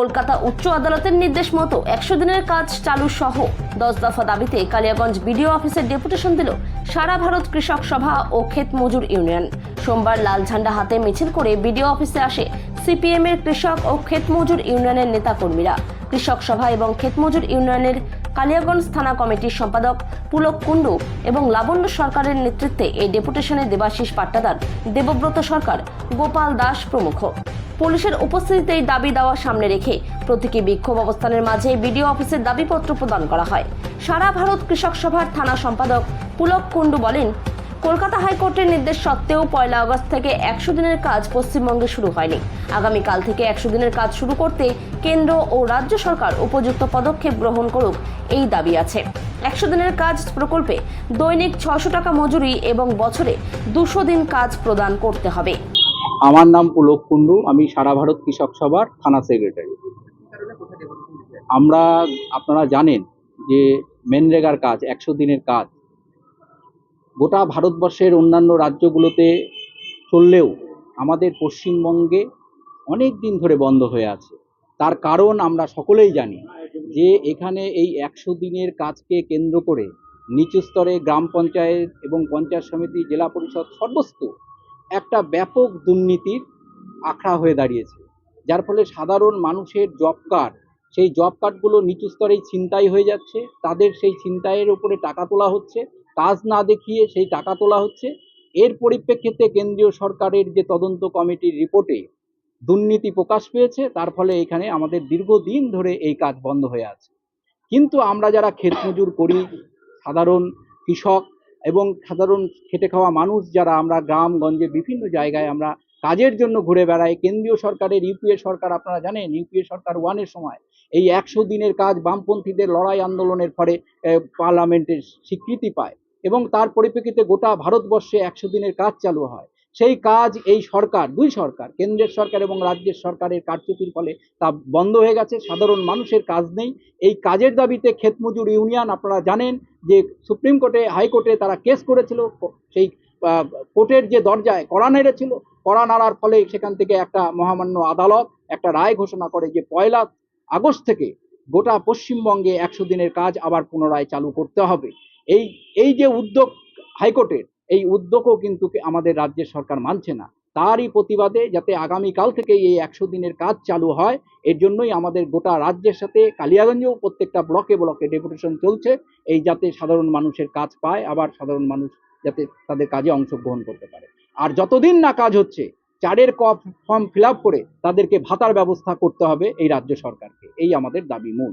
কলকাতা উচ্চ আদালতের নির্দেশ মতো একশো দিনের কাজ চালু সহ দশ দফা দাবিতে কালিয়াগঞ্জ বিডিও অফিসের ডেপুটেশন দিল সারা ভারত কৃষক সভা ও ক্ষেত মজুর ইউনিয়ন। সোমবার লাল ঝান্ডা হাতে মিছিল করে বিডিও অফিসে আসে সিপিএম এর কৃষক ও ক্ষেত মজুর ইউনিয়নের নেতাকর্মীরা। কৃষক সভা এবং ক্ষেত মজুর ইউনিয়নের কালিয়াগঞ্জ থানা কমিটির সম্পাদক পুলক কুণ্ডু এবং লাবণ্য সরকারের নেতৃত্বে এই ডেপুটেশনে দেবাশিস পাট্টাদার, দেবব্রত সরকার, গোপাল দাস প্রমুখ। পুলিশের উপস্থিতিতে এই দাবি দেওয়া সামনে রেখে প্রতীকী বিক্ষোভ অবস্থানের মাঝে বিডিও অফিসের দাবিপত্র প্রদান করা হয়। সারা ভারত কৃষক সভার থানা সম্পাদক পুলক কুণ্ডু বলেন, কলকাতা হাইকোর্টের নির্দেশ সত্ত্বেও পয়লা আগস্ট থেকে একশো দিনের কাজ পশ্চিমবঙ্গে শুরু হয়নি। আগামীকাল থেকে একশো দিনের কাজ শুরু করতে কেন্দ্র ও রাজ্য সরকার উপযুক্ত পদক্ষেপ গ্রহণ করুক এই দাবি আছে। একশো দিনের কাজ প্রকল্পে দৈনিক ছশো টাকা মজুরি এবং বছরে দুশো দিন কাজ প্রদান করতে হবে। আমার নাম পুলক কুণ্ডু, আমি সারা ভারত কৃষক সভার থানা সেক্রেটারি আমরা, আপনারা জানেন যে মেনরেগার কাজ, একশো দিনের কাজ। গোটা ভারতবর্ষের অন্যান্য রাজ্যগুলোতে চললেও আমাদের পশ্চিমবঙ্গে অনেক দিন ধরে বন্ধ হয়ে আছে। তার কারণ আমরা সকলেই জানি যে এখানে এই একশো দিনের কাজকে কেন্দ্র করে নিচু স্তরে গ্রাম পঞ্চায়েত এবং পঞ্চায়েত সমিতি, জেলা পরিষদ সর্বস্ত একটা ব্যাপক দুর্নীতির আখড়া হয়ে দাঁড়িয়েছে। যার ফলে সাধারণ মানুষের জব কার্ড সেই জব কার্ডগুলো নিচু স্তরেই ছিনতাই হয়ে যাচ্ছে। তাদের সেই ছিনতাইয়ের উপরে টাকা তোলা হচ্ছে। কাজ না দেখিয়ে সেই টাকা তোলা হচ্ছে। এর পরিপ্রেক্ষিতে কেন্দ্রীয় সরকারের যে তদন্ত কমিটির রিপোর্টে দুর্নীতি প্রকাশ পেয়েছে, তার ফলে এখানে আমাদের দীর্ঘদিন ধরে এই কাজ বন্ধ হয়ে আছে। কিন্তু আমরা যারা ক্ষেত মজুর করি, সাধারণ কৃষক এবং সাধারণ খেটে খাওয়া মানুষ যারা, আমরা গ্রামগঞ্জে বিভিন্ন জায়গায় আমরা কাজের জন্য ঘুরে বেড়াই। কেন্দ্রীয় সরকারের, ইউপিএ সরকার আপনারা জানেন, ইউপিএ সরকার ওয়ানের সময় এই একশো দিনের কাজ বামপন্থীদের লড়াই আন্দোলনের ফলে পার্লামেন্টের স্বীকৃতি পায় এবং তার পরিপ্রেক্ষিতে গোটা ভারতবর্ষে একশো দিনের কাজ চালু হয়। সেই কাজ এই সরকার, দুই সরকার, কেন্দ্রের সরকার এবং রাজ্যের সরকারের কারচুপির ফলে তা বন্ধ হয়ে গেছে। সাধারণ মানুষের কাজ নেই। এই কাজের দাবিতে ক্ষেতমজুর ইউনিয়ন আপনারা জানেন যে সুপ্রিম কোর্টে, হাইকোর্টে তারা কেস করেছিল। সেই কোর্টের যে দরজায় কড়া নেড়েছিল কড়া নাড়ার ফলে সেখান থেকে একটা মহামান্য আদালত, একটা রায় ঘোষণা করে যে পয়লা আগস্ট থেকে গোটা পশ্চিমবঙ্গে একশো দিনের কাজ আবার পুনরায় চালু করতে হবে। এই এই যে উদ্যোগ হাইকোর্টের এই উদ্যোগও কিন্তু আমাদের রাজ্যের সরকার মানছে না। তারই প্রতিবাদে যাতে আগামীকাল থেকে এই একশো দিনের কাজ চালু হয়, এর জন্যই আমাদের গোটা রাজ্যের সাথে কালিয়াগঞ্জেও প্রত্যেকটা ব্লকে ব্লকে ডেপুটেশন চলছে, এই যাতে সাধারণ মানুষের কাজ পায়, আবার সাধারণ মানুষ যাতে তাদের কাজে অংশগ্রহণ করতে পারে। আর যতদিন না কাজ হচ্ছে, চারের কপ ফর্ম ফিল করে তাদেরকে ভাতার ব্যবস্থা করতে হবে এই রাজ্য সরকারকে। এই আমাদের দাবি মূল।